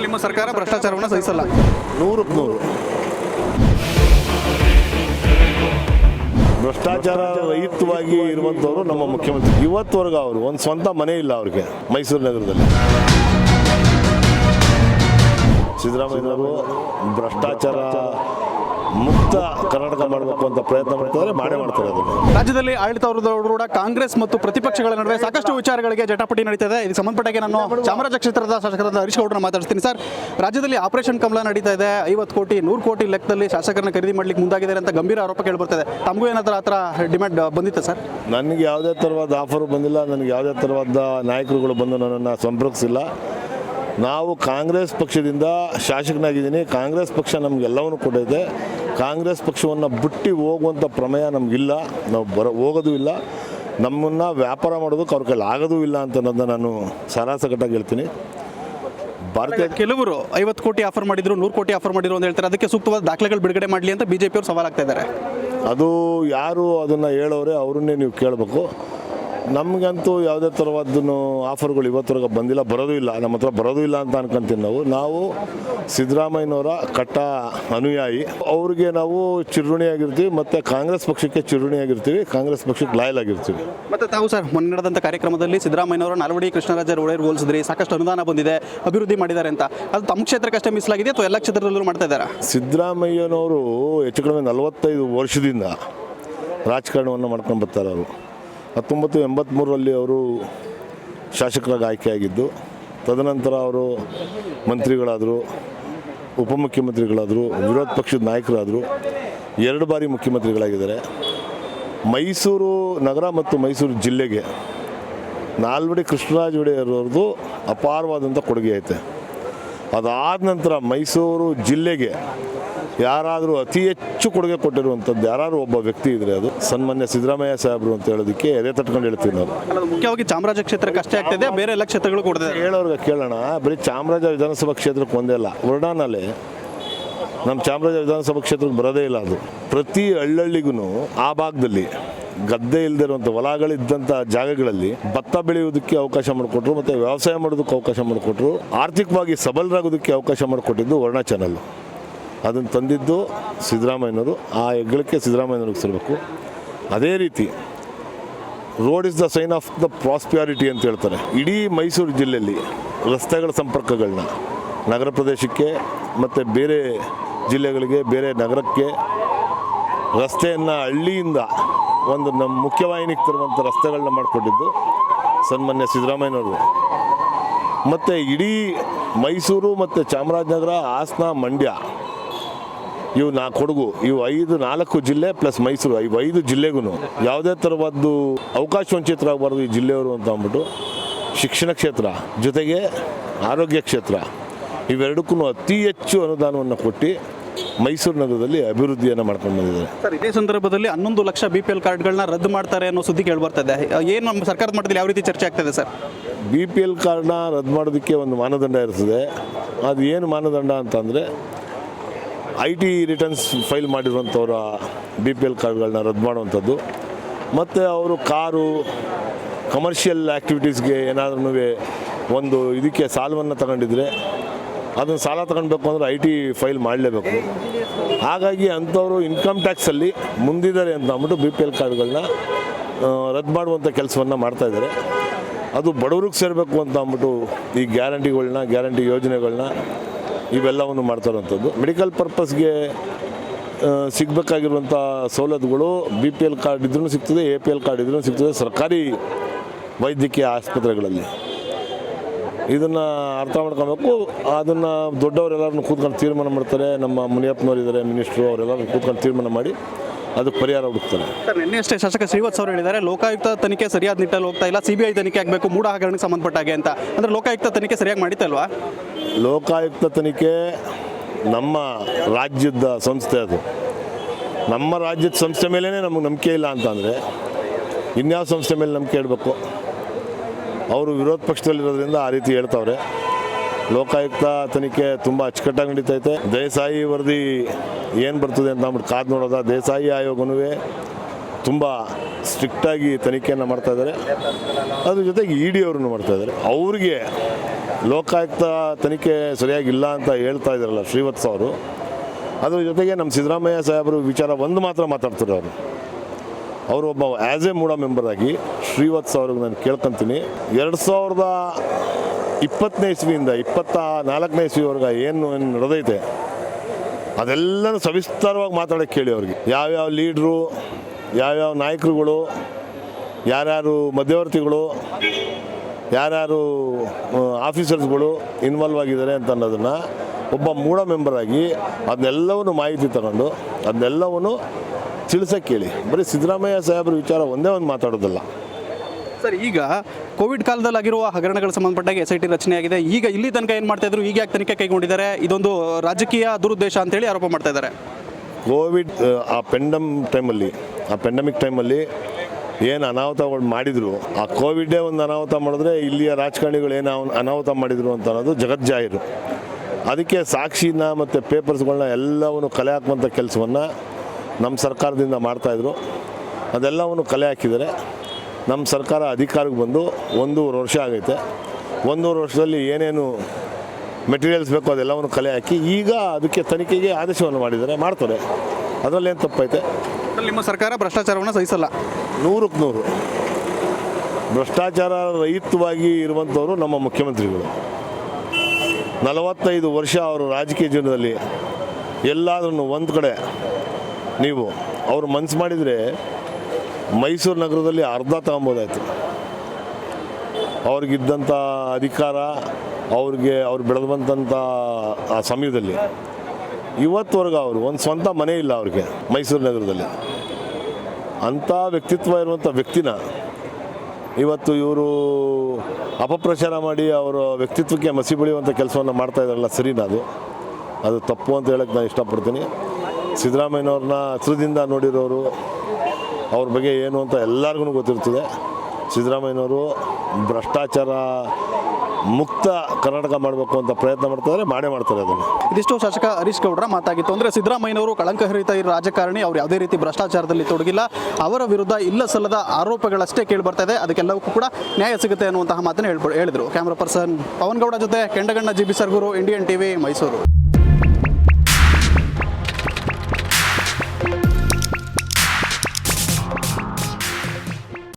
ರಾಜ್ಯದಲ್ಲಿ ನಿಮ್ಮ ಸರ್ಕಾರ ಭ್ರಷ್ಟಾಚಾರವನ್ನು ಸಹಿಸಲ್ಲ. ನೂರು ನೂರು. ಭ್ರಷ್ಟಾಚಾರ ರಹಿತವಾಗಿ ಇರುವಂತವರು ನಮ್ಮ ಮುಖ್ಯಮಂತ್ರಿ. ಇವತ್ತವರೆಗೂ ಅವರು ಒಂದು ಸ್ವಂತ ಮನೆ ಇಲ್ಲ ಅವ್ರಿಗೆ ಮೈಸೂರು ನಗರದಲ್ಲಿ. ಸಿದ್ದರಾಮಯ್ಯನವರು ಭ್ರಷ್ಟಾಚಾರ ಮುಕ್ತ ಕರ್ನಾಟಕ ಮಾಡಬೇಕು ಅಂತ ಪ್ರಯತ್ನ ಮಾಡ್ತಾರೆ ಮಾಡೇ ಮಾಡ್ತಾರೆ ಅದನ್ನು. ರಾಜ್ಯದಲ್ಲಿ ಕೂಡ ಕಾಂಗ್ರೆಸ್ ಮತ್ತು ಪ್ರತಿಪಕ್ಷಗಳ ನಡುವೆ ಸಾಕಷ್ಟು ವಿಚಾರಗಳಿಗೆ ಜಟಾಪಟಿ ನಡೀತಾ ಇದೆ ಇದಕ್ಕೆ ಸಂಬಂಧಪಟ್ಟಾಗೆ ನಾನು ಚಾಮರಾಜ ಕ್ಷೇತ್ರದ ಶಾಸಕರಾದ ಹರೀಶ್ ಗೌಡ್ರನ್ನ ಮಾತಾಡ್ತೀನಿ ಸರ್ ರಾಜ್ಯದಲ್ಲಿ ಆಪರೇಷನ್ ಕಮಲ ನಡೀತಾ ಇದೆ. ಐವತ್ತು ಕೋಟಿ ನೂರು ಕೋಟಿ ಲೆಕ್ಕದಲ್ಲಿ ಶಾಸಕರನ್ನ ಖರೀದಿ ಮಾಡ್ಲಿಕ್ಕೆ ಮುಂದಾಗಿದ್ದಾರೆ ಅಂತ ಗಂಭೀರ ಆರೋಪ ಕೇಳಿಬರ್ತದೆ. ತಮಗೂ ಏನಾದರೂ ಆ ಥರ ಡಿಮ್ಯಾಂಡ್ ಬಂದಿತ್ತು ಸರ್? ನನಗೆ ಯಾವುದೇ ಥರವಾದ ಆಫರ್ ಬಂದಿಲ್ಲ. ನನಗೆ ಯಾವುದೇ ಥರವಾದ ನಾಯಕರುಗಳು ಬಂದು ನನ್ನನ್ನು ಸಂಪರ್ಕಿಸಿಲ್ಲ ನಾವು ಕಾಂಗ್ರೆಸ್ ಪಕ್ಷದಿಂದ ಶಾಸಕನಾಗಿದ್ದೀನಿ. ಕಾಂಗ್ರೆಸ್ ಪಕ್ಷ ನಮಗೆಲ್ಲವನ್ನು ಕೊಟ್ಟಿದೆ. ಕಾಂಗ್ರೆಸ್ ಪಕ್ಷವನ್ನು ಬಿಟ್ಟು ಹೋಗುವಂಥ ಪ್ರಮೇಯ ನಮಗಿಲ್ಲ. ನಾವು ಬರ ಹೋಗೋದು ಇಲ್ಲ. ನಮ್ಮನ್ನು ವ್ಯಾಪಾರ ಮಾಡೋದಕ್ಕೆ ಅವ್ರ ಕೈಲಿ ಆಗೋದೂ ಇಲ್ಲ ಅಂತ ನಾನು ಸರಾಸಗಟ್ಟಾಗಿ ಹೇಳ್ತೀನಿ. ಭಾರತೀಯ ಕೆಲವರು ಐವತ್ತು ಕೋಟಿ ಆಫರ್ ಮಾಡಿದ್ರು ನೂರು ಕೋಟಿ ಆಫರ್ ಮಾಡಿದ್ರು ಅಂತ ಹೇಳ್ತಾರೆ. ಅದಕ್ಕೆ ಸೂಕ್ತವಾದ ದಾಖಲೆಗಳು ಬಿಡುಗಡೆ ಮಾಡಲಿ ಅಂತ ಬಿಜೆಪಿ ಅವರು ಸವಾಲಾಗ್ತಾ ಇದ್ದಾರೆ. ಅದು ಯಾರು ಅದನ್ನು ಹೇಳೋರೆ ಅವ್ರನ್ನೇ ನೀವು ಕೇಳಬೇಕು. ನಮಗಂತೂ ಯಾವುದೇ ಥರವಾದನ್ನು ಆಫರ್ಗಳು ಇವತ್ತರೆಗೆ ಬಂದಿಲ್ಲ ಬರೋದು ಇಲ್ಲ. ನಮ್ಮ ಹತ್ರ ಬರೋದು ಇಲ್ಲ ಅಂತ ಅನ್ಕೊಂತೀವಿ ನಾವು. ನಾವು ಸಿದ್ದರಾಮಯ್ಯನವರ ಕಟ್ಟ ಅನುಯಾಯಿ. ಅವ್ರಿಗೆ ನಾವು ಚಿರುಣಿಯಾಗಿರ್ತೀವಿ ಮತ್ತು ಕಾಂಗ್ರೆಸ್ ಪಕ್ಷಕ್ಕೆ ಚಿರುಣಿಯಾಗಿರ್ತೀವಿ ಕಾಂಗ್ರೆಸ್ ಪಕ್ಷಕ್ಕೆ ಲಾಯಲ್ ಆಗಿರ್ತೀವಿ. ಮತ್ತೆ ತಾವು ಸರ್ ಮೊನ್ನೆ ನಡೆದಂಥ ಕಾರ್ಯಕ್ರಮದಲ್ಲಿ ಸಿದ್ದರಾಮಯ್ಯನವರ ನಾಲ್ವಡಿ ಕೃಷ್ಣರಾಜ ಒಡೆಯರ್ ಹೋಲಿಸಿದ್ರಿ ಸಾಕಷ್ಟು ಅನುದಾನ ಬಂದಿದೆ ಅಭಿವೃದ್ಧಿ ಮಾಡಿದ್ದಾರೆ ಅಂತ. ಅದು ತಮ್ಮ ಕ್ಷೇತ್ರಕ್ಕಷ್ಟೇ ಮೀಸಲಾಗಿದೆ ಅಥವಾ ಎಲ್ಲ ಕ್ಷೇತ್ರದಲ್ಲೂ ಮಾಡ್ತಾ ಇದ್ದಾರೆ? ಸಿದ್ದರಾಮಯ್ಯನವರು ಹೆಚ್ಚು ಕಡಿಮೆ ನಲವತ್ತೈದು ವರ್ಷದಿಂದ ರಾಜಕಾರಣವನ್ನು ಮಾಡ್ಕೊಂಡು ಬರ್ತಾರೆ ಅವರು. ಹತ್ತೊಂಬತ್ತು ಎಂಬತ್ತ್ಮೂರರಲ್ಲಿ ಅವರು ಶಾಸಕರಾಗಿ ಆಯ್ಕೆಯಾಗಿದ್ದು, ತದನಂತರ ಅವರು ಮಂತ್ರಿಗಳಾದರು, ಉಪಮುಖ್ಯಮಂತ್ರಿಗಳಾದರು, ವಿರೋಧ ಪಕ್ಷದ ನಾಯಕರಾದರು, ಎರಡು ಬಾರಿ ಮುಖ್ಯಮಂತ್ರಿಗಳಾಗಿದ್ದಾರೆ. ಮೈಸೂರು ನಗರ ಮತ್ತು ಮೈಸೂರು ಜಿಲ್ಲೆಗೆ ನಾಲ್ವಡಿ ಕೃಷ್ಣರಾಜ ಒಡೆಯರ್ ಅವ್ರದ್ದು ಅಪಾರವಾದಂಥ ಕೊಡುಗೆ ಐತೆ. ಅದಾದ ನಂತರ ಮೈಸೂರು ಜಿಲ್ಲೆಗೆ ಯಾರಾದರೂ ಅತಿ ಹೆಚ್ಚು ಕೊಡುಗೆ ಕೊಟ್ಟಿರುವಂಥದ್ದು ಯಾರಾದರೂ ಒಬ್ಬ ವ್ಯಕ್ತಿ ಇದ್ರೆ ಅದು. ಸನ್ಮಾನ್ಯ ಸಿದ್ದರಾಮಯ್ಯ ಸಾಹೇಬರು ಅಂತ ಹೇಳೋದಕ್ಕೆ ಎದೆ ತಟ್ಕೊಂಡು ಹೇಳ್ತೀವಿ ನಾವು ಮುಖ್ಯವಾಗಿ ಚಾಮರಾಜ ಕ್ಷೇತ್ರಕ್ಕೆ ಅಷ್ಟೇ ಆಗ್ತಿದೆ ಬೇರೆ ಎಲ್ಲ ಕ್ಷೇತ್ರಗಳು ಕೊಡದೆ ಹೇಳೋರ್ಗೆ ಕೇಳೋಣ ಬರೀ ಚಾಮರಾಜ ವಿಧಾನಸಭಾ ಕ್ಷೇತ್ರಕ್ಕೆ ಒಂದೇ ಅಲ್ಲ ವರ್ಣಾನಲ್ಲಿ ನಮ್ಮ ಚಾಮರಾಜ ವಿಧಾನಸಭಾ ಕ್ಷೇತ್ರಕ್ಕೆ ಬರೋದೇ ಇಲ್ಲ ಅದು. ಪ್ರತಿ ಹಳ್ಳಿಗೂ ಆ ಭಾಗದಲ್ಲಿ ಗದ್ದೆ ಇಲ್ಲದೆ ಇರುವಂಥ ಹೊಲಗಳಿದ್ದಂಥ ಜಾಗಗಳಲ್ಲಿ ಭತ್ತ ಬೆಳೆಯುವುದಕ್ಕೆ ಅವಕಾಶ ಮಾಡಿಕೊಟ್ರು ಮತ್ತು ವ್ಯವಸಾಯ ಮಾಡೋದಕ್ಕೆ ಅವಕಾಶ ಮಾಡಿಕೊಟ್ರು ಆರ್ಥಿಕವಾಗಿ ಸಬಲರಾಗೋದಕ್ಕೆ ಅವಕಾಶ ಮಾಡಿಕೊಟ್ಟಿದ್ದು ವರ್ಣ ಚಾನಲ್ ಅದನ್ನು ತಂದಿದ್ದು ಸಿದ್ದರಾಮಯ್ಯನವರು. ಆ ಹೆಗ್ಗಳಿಕೆ ಸಿದ್ದರಾಮಯ್ಯನವ್ರಿಗೆ ಸಲ್ಲಬೇಕು ಅದೇ ರೀತಿ road is the sign of the prosperity ಅಂತ ಹೇಳ್ತಾರೆ. ಇಡೀ ಮೈಸೂರು ಜಿಲ್ಲೆಯಲ್ಲಿ ರಸ್ತೆಗಳ ಸಂಪರ್ಕಗಳನ್ನ ನಗರ ಪ್ರದೇಶಕ್ಕೆ ಮತ್ತು ಬೇರೆ ಜಿಲ್ಲೆಗಳಿಗೆ, ಬೇರೆ ನಗರಕ್ಕೆ ರಸ್ತೆಯನ್ನು ಹಳ್ಳಿಯಿಂದ ಒಂದು ನಮ್ಮ ಮುಖ್ಯವಾಹಿನಿಗೆ ತರುವಂಥ ರಸ್ತೆಗಳನ್ನ ಮಾಡಿಕೊಟ್ಟಿದ್ದು ಸನ್ಮಾನ್ಯ ಸಿದ್ದರಾಮಯ್ಯನವರು. ಮತ್ತು ಇಡೀ ಮೈಸೂರು ಮತ್ತು ಚಾಮರಾಜನಗರ ಹಾಸನ ಮಂಡ್ಯ ಇವು ನಾ ಕೊಡಗು ಇವು ಐದು ನಾಲ್ಕು ಜಿಲ್ಲೆ ಪ್ಲಸ್ ಮೈಸೂರು ಇವು ಐದು ಜಿಲ್ಲೆಗೂ ಯಾವುದೇ ಥರವಾದ್ದು ಅವಕಾಶ ವಂಚಿತರಾಗಬಾರ್ದು ಈ ಜಿಲ್ಲೆಯವರು ಅಂತ ಅಂದ್ಬಿಟ್ಟು ಶಿಕ್ಷಣ ಕ್ಷೇತ್ರ ಜೊತೆಗೆ ಆರೋಗ್ಯ ಕ್ಷೇತ್ರ ಇವೆರಡಕ್ಕೂ ಅತಿ ಹೆಚ್ಚು ಅನುದಾನವನ್ನು ಕೊಟ್ಟು ಮೈಸೂರು ನಗರದಲ್ಲಿ ಅಭಿವೃದ್ಧಿಯನ್ನು ಮಾಡ್ಕೊಂಡು ಬಂದಿದ್ದಾರೆ. ಸರ್ ಇದೇ ಸಂದರ್ಭದಲ್ಲಿ ಹನ್ನೊಂದು ಲಕ್ಷ ಬಿ ಪಿ ಎಲ್ ಕಾರ್ಡ್ಗಳನ್ನ ರದ್ದು ಮಾಡ್ತಾರೆ ಅನ್ನೋ ಸುದ್ದಿ ಕೇಳಿಬರ್ತಾ ಇದೆ. ಏನು ನಮ್ಮ ಸರ್ಕಾರದ ಮಟ್ಟದಲ್ಲಿ ಯಾವ ರೀತಿ ಚರ್ಚೆ ಆಗ್ತದೆ ಸರ್? ಬಿ ಪಿ ಎಲ್ ಕಾರ್ಡ್ನ ರದ್ದು ಮಾಡೋದಕ್ಕೆ ಒಂದು ಮಾನದಂಡ ಇರ್ತದೆ. ಅದು ಏನು ಮಾನದಂಡ ಅಂತಂದರೆ ಐ ಟಿ ರಿಟರ್ನ್ಸ್ ಫೈಲ್ ಮಾಡಿರುವಂಥವ್ರ ಬಿ ಪಿ ಎಲ್ ಕಾರ್ಡ್ಗಳನ್ನ ರದ್ದು ಮಾಡುವಂಥದ್ದು. ಮತ್ತು ಅವರು ಕಾರು ಕಮರ್ಷಿಯಲ್ ಆ್ಯಕ್ಟಿವಿಟೀಸ್ಗೆ ಏನಾದ್ರೂ ಒಂದು ಇದಕ್ಕೆ ಸಾಲವನ್ನು ತಗೊಂಡಿದ್ರೆ, ಅದನ್ನು ಸಾಲ ತಗೊಳ್ಬೇಕು ಅಂದರೆ ಐ ಟಿ ಫೈಲ್ ಮಾಡಲೇಬೇಕು. ಹಾಗಾಗಿ ಅಂಥವರು ಇನ್ಕಮ್ ಟ್ಯಾಕ್ಸಲ್ಲಿ ಮುಂದಿದ್ದಾರೆ ಅಂತ ಅಂದ್ಬಿಟ್ಟು ಬಿ ಪಿ ಎಲ್ ಕಾರ್ಡ್ಗಳನ್ನ ರದ್ದು ಮಾಡುವಂಥ ಕೆಲಸವನ್ನು ಮಾಡ್ತಾಯಿದ್ದಾರೆ ಅದು ಬಡವ್ರಿಗೆ ಸೇರಬೇಕು ಅಂತ ಅಂದ್ಬಿಟ್ಟು ಈ ಗ್ಯಾರಂಟಿಗಳನ್ನ ಗ್ಯಾರಂಟಿ ಯೋಜನೆಗಳನ್ನ ಇವೆಲ್ಲವನ್ನು ಮಾಡ್ತಾರಂಥದ್ದು. ಮೆಡಿಕಲ್ ಪರ್ಪಸ್ಗೆ ಸಿಗಬೇಕಾಗಿರುವಂಥ ಸವಲತ್ತುಗಳು ಬಿ ಪಿ ಎಲ್ ಕಾರ್ಡ್ ಇದ್ರೂ ಸಿಗ್ತದೆ ಎ ಪಿ ಎಲ್ ಕಾರ್ಡ್ ಇದ್ರೂ ಸಿಗ್ತದೆ, ಸರ್ಕಾರಿ ವೈದ್ಯಕೀಯ ಆಸ್ಪತ್ರೆಗಳಲ್ಲಿ. ಇದನ್ನು ಅರ್ಥ ಮಾಡ್ಕೊಬೇಕು. ಅದನ್ನು ದೊಡ್ಡವರೆಲ್ಲರನ್ನು ಕೂತ್ಕೊಂಡು ತೀರ್ಮಾನ ಮಾಡ್ತಾರೆ. ನಮ್ಮ ಮುನಿಯಪ್ಪನವ್ರು ಇದ್ದಾರೆ ಮಿನಿಸ್ಟ್ರು ಅವರೆಲ್ಲರೂ ಕೂತ್ಕೊಂಡು ತೀರ್ಮಾನ ಮಾಡಿ. ಅದಕ್ಕೆ ಪರಿಹಾರ ಹುಡುಕ್ತಾರೆ ಸರ್ ನಿನ್ನೆ ಅಷ್ಟೇ ಶಾಸಕ ಶ್ರೀವತ್ಸ ಅವರು ಹೇಳಿದ್ದಾರೆ ಲೋಕಾಯುಕ್ತ ತನಿಖೆ ಸರಿಯಾದ ನಿಟ್ಟಲ್ಲಿ ಹೋಗ್ತಾ ಇಲ್ಲ ಸಿ ಬಿ ಐ ತನಿಖೆ ಆಗಬೇಕು ಮೂಡ ಹಗರಣಕ್ಕೆ ಸಂಬಂಧಪಟ್ಟ ಹಾಗೆ ಅಂತ. ಅಂದರೆ ಲೋಕಾಯುಕ್ತ ತನಿಖೆ ಸರಿಯಾಗಿ ಮಾಡಿತ್ತಲ್ವಾ ಲೋಕಾಯುಕ್ತ ತನಿಖೆ ನಮ್ಮ ರಾಜ್ಯದ ಸಂಸ್ಥೆ ಅದು. ನಮ್ಮ ರಾಜ್ಯದ ಸಂಸ್ಥೆ ಮೇಲೇ ನಮಗೆ ನಂಬಿಕೆ ಇಲ್ಲ ಅಂತಂದರೆ ಇನ್ಯಾವ ಸಂಸ್ಥೆ ಮೇಲೆ ನಂಬಿಕೆ ಇಡಬೇಕು? ಅವರು ವಿರೋಧ ಪಕ್ಷದಲ್ಲಿರೋದ್ರಿಂದ ಆ ರೀತಿ ಹೇಳ್ತಾವ್ರೆ. ಲೋಕಾಯುಕ್ತ ತನಿಖೆ ತುಂಬ ಅಚ್ಚುಕಟ್ಟಾಗಿ ನಡೀತೈತೆ. ದೇಸಾಯಿ ವರದಿ ಏನು ಬರ್ತದೆ ಅಂತ ಅಂದ್ಬಿಟ್ಟು ಕಾದು ನೋಡೋದ. ದೇಸಾಯಿ ಆಯೋಗನೂ ತುಂಬ ಸ್ಟ್ರಿಕ್ಟಾಗಿ ತನಿಖೆಯನ್ನು ಮಾಡ್ತಾ ಇದ್ದಾರೆ ಅದ್ರ ಜೊತೆಗೆ ಇ ಡಿ ಅವ್ರನ್ನು ಮಾಡ್ತಾ ಇದ್ದಾರೆ ಅವ್ರಿಗೆ ಲೋಕಾಯುಕ್ತ ತನಿಖೆ ಸರಿಯಾಗಿಲ್ಲ ಅಂತ ಹೇಳ್ತಾ ಇದ್ದಾರಲ್ಲ ಶ್ರೀವತ್ಸ ಅವರು. ಅದ್ರ ಜೊತೆಗೆ ನಮ್ಮ ಸಿದ್ದರಾಮಯ್ಯ ಸಾಹೇಬರು ವಿಚಾರ ಒಂದು ಮಾತ್ರ ಮಾತಾಡ್ತಾರೆ ಅವರು. ಅವರು ಒಬ್ಬ ಆ್ಯಸ್ ಎ ಮೂಡ ಮೆಂಬರ್ ಆಗಿ ಶ್ರೀವತ್ಸ ಅವ್ರಿಗೆ ನಾನು ಕೇಳ್ಕೊತೀನಿ. ಎರಡು ಸಾವಿರದ ಇಪ್ಪತ್ತನೇ ಇಸ್ವಿಯಿಂದ ಇಪ್ಪತ್ತ ನಾಲ್ಕನೇ ಇಸ್ವಿವರೆಗೆ ಏನು ನಡೆದೈತೆ, ಅದೆಲ್ಲನೂ ಸವಿಸ್ತಾರವಾಗಿ ಮಾತಾಡೋಕ್ಕೆ ಕೇಳಿ ಅವ್ರಿಗೆ. ಯಾವ್ಯಾವ ಲೀಡ್ರು, ಯಾವ್ಯಾವ ನಾಯಕರುಗಳು, ಯಾರ್ಯಾರು ಮಧ್ಯವರ್ತಿಗಳು, ಯಾರ್ಯಾರು ಆಫೀಸರ್ಸ್ಗಳು ಇನ್ವಾಲ್ವ್ ಆಗಿದ್ದಾರೆ ಅಂತ ಅನ್ನೋದನ್ನು ಒಬ್ಬ ಮೂಢ ಮೆಂಬರಾಗಿ ಅದನ್ನೆಲ್ಲವನ್ನು ಮಾಹಿತಿ ತಗೊಂಡು ಅದನ್ನೆಲ್ಲವನ್ನು ತಿಳಿಸೋಕ್ಕೆ ಕೇಳಿ. ಬರೀ ಸಿದ್ದರಾಮಯ್ಯ ಸಾಹೇಬ್ರ ವಿಚಾರ ಒಂದೇ ಒಂದು ಮಾತಾಡೋದಲ್ಲ. ಸರ್, ಈಗ ಕೋವಿಡ್ ಕಾಲದಲ್ಲಿ ಆಗಿರುವ ಹಗರಣಗಳ ಸಂಬಂಧಪಟ್ಟಾಗ ಎಸ್ ಐ ಟಿ ರಚನೆಯಾಗಿದೆ. ಈಗ ಇಲ್ಲಿ ತನಕ ಏನು ಮಾಡ್ತಾ ಇದ್ರು? ಈಗ ಯಾಕೆ ತನಿಖೆ ಕೈಗೊಂಡಿದ್ದಾರೆ? ಇದೊಂದು ರಾಜಕೀಯ ದುರುದ್ದೇಶ ಅಂತೇಳಿ ಆರೋಪ ಮಾಡ್ತಾ ಇದ್ದಾರೆ. ಕೋವಿಡ್, ಆ ಪೆಂಡಮ್ ಟೈಮಲ್ಲಿ, ಆ ಪೆಂಡಮಿಕ್ ಟೈಮಲ್ಲಿ ಏನು ಅನಾಹುತಗಳು ಮಾಡಿದರು, ಆ ಕೋವಿಡೇ ಒಂದು ಅನಾಹುತ ಮಾಡಿದ್ರೆ ಇಲ್ಲಿಯ ರಾಜಕಾರಣಿಗಳು ಏನು ಅನಾಹುತ ಮಾಡಿದರು ಅಂತ ಅನ್ನೋದು ಜಗಜ್ಜಾಹಿರು ಅದಕ್ಕೆ ಸಾಕ್ಷಿನ ಮತ್ತು ಪೇಪರ್ಸ್ಗಳನ್ನ ಎಲ್ಲವನ್ನು ಕಲೆ ಹಾಕುವಂಥ ಕೆಲಸವನ್ನು ನಮ್ಮ ಸರ್ಕಾರದಿಂದ ಮಾಡ್ತಾಯಿದ್ರು ಅದೆಲ್ಲವನ್ನು ಕಲೆ ಹಾಕಿದ್ದಾರೆ. ನಮ್ಮ ಸರ್ಕಾರ ಅಧಿಕಾರಕ್ಕೆ ಬಂದು ಒಂದೂವರೆ ವರ್ಷ ಆಗೈತೆ. ಒಂದೂವರೆ ವರ್ಷದಲ್ಲಿ ಏನೇನು ಮೆಟೀರಿಯಲ್ಸ್ ಬೇಕು ಅದೆಲ್ಲವನ್ನು ಕಲೆ ಹಾಕಿ ಈಗ ಅದಕ್ಕೆ ತನಿಖೆಗೆ ಆದೇಶವನ್ನು ಮಾಡಿದ್ದಾರೆ ಮಾಡ್ತಾರೆ. ಅದರಲ್ಲಿ ಏನು ತಪ್ಪೈತೆ? ನಿಮ್ಮ ಸರ್ಕಾರ ಭ್ರಷ್ಟಾಚಾರವನ್ನು ಸಹಿಸಲ್ಲ. ನೂರಕ್ಕೆ ನೂರು. ಭ್ರಷ್ಟಾಚಾರ ರಹಿತವಾಗಿ ಇರುವಂಥವರು ನಮ್ಮ ಮುಖ್ಯಮಂತ್ರಿಗಳು. ನಲವತ್ತೈದು ವರ್ಷ ಅವರು ರಾಜಕೀಯ ಜೀವನದಲ್ಲಿ ಎಲ್ಲಾದ್ರೂ ಒಂದು ಕಡೆ ನೀವು ಅವರು ಮನಸ್ಸು ಮಾಡಿದರೆ ಮೈಸೂರು ನಗರದಲ್ಲಿ ಅರ್ಧ ತಗೊಬೋದಾಯ್ತು ಅವ್ರಿಗಿದ್ದಂಥ ಅಧಿಕಾರ, ಅವ್ರಿಗೆ, ಅವ್ರು ಬೆಳೆದು ಬಂದಂಥ ಆ ಸಮಯದಲ್ಲಿ ಇವತ್ತುವರೆಗೂ ಅವರು ಒಂದು ಸ್ವಂತ ಮನೆ ಇಲ್ಲ ಅವ್ರಿಗೆ ಮೈಸೂರು ನಗರದಲ್ಲಿ. ಅಂಥ ವ್ಯಕ್ತಿತ್ವ ಇರುವಂಥ ವ್ಯಕ್ತಿನ ಇವತ್ತು ಇವರು ಅಪಪ್ರಚಾರ ಮಾಡಿ ಅವರ ವ್ಯಕ್ತಿತ್ವಕ್ಕೆ ಮಸಿ ಬೆಳೆಯುವಂಥ ಕೆಲಸವನ್ನು ಮಾಡ್ತಾ ಇದ್ದಾರಲ್ಲ, ಸರಿನಾ ಅದು? ಅದು ತಪ್ಪು ಅಂತ ಹೇಳಕ್ಕೆ ನಾನು ಇಷ್ಟಪಡ್ತೀನಿ. ಸಿದ್ದರಾಮಯ್ಯನವ್ರನ್ನ ಹತ್ರದಿಂದ ನೋಡಿರೋರು ಅವ್ರ ಬಗ್ಗೆ ಏನು ಅಂತ ಎಲ್ಲರಿಗೂ ಗೊತ್ತಿರ್ತದೆ. ಸಿದ್ದರಾಮಯ್ಯನವರು ಭ್ರಷ್ಟಾಚಾರ ಮುಕ್ತ ಕರ್ನಾಟಕ ಮಾಡಬೇಕು ಅಂತ ಪ್ರಯತ್ನ ಮಾಡ್ತಾರೆ ಮಾಡೇ ಮಾಡ್ತಾರೆ ಅದನ್ನು. ಇದಿಷ್ಟು ಶಾಸಕ ಹರೀಶ್ ಗೌಡ್ರ ಮಾತಾಗಿತ್ತು ಅಂದರೆ ಸಿದ್ದರಾಮಯ್ಯನವರು ಕಳಂಕಹರಿತ ರಾಜಕಾರಣಿ, ಅವ್ರು ಯಾವುದೇ ರೀತಿ ಭ್ರಷ್ಟಾಚಾರದಲ್ಲಿ ತೊಡಗಿಲ್ಲ. ಅವರ ವಿರುದ್ಧ ಇಲ್ಲ ಸಲ್ಲದ ಆರೋಪಗಳಷ್ಟೇ ಕೇಳಿ ಬರ್ತಾ ಇದೆ. ಅದಕ್ಕೆಲ್ಲವಕ್ಕೂ ಕೂಡ ನ್ಯಾಯ ಸಿಗುತ್ತೆ ಅನ್ನುವಂತಹ ಮಾತನ್ನು ಹೇಳ್ಬ, ಹೇಳಿದರು. ಕ್ಯಾಮ್ರಾ ಪರ್ಸನ್ ಪವನ್ ಗೌಡ ಜೊತೆ Kendaganna G B Sargur, Indian TV, Mysuru.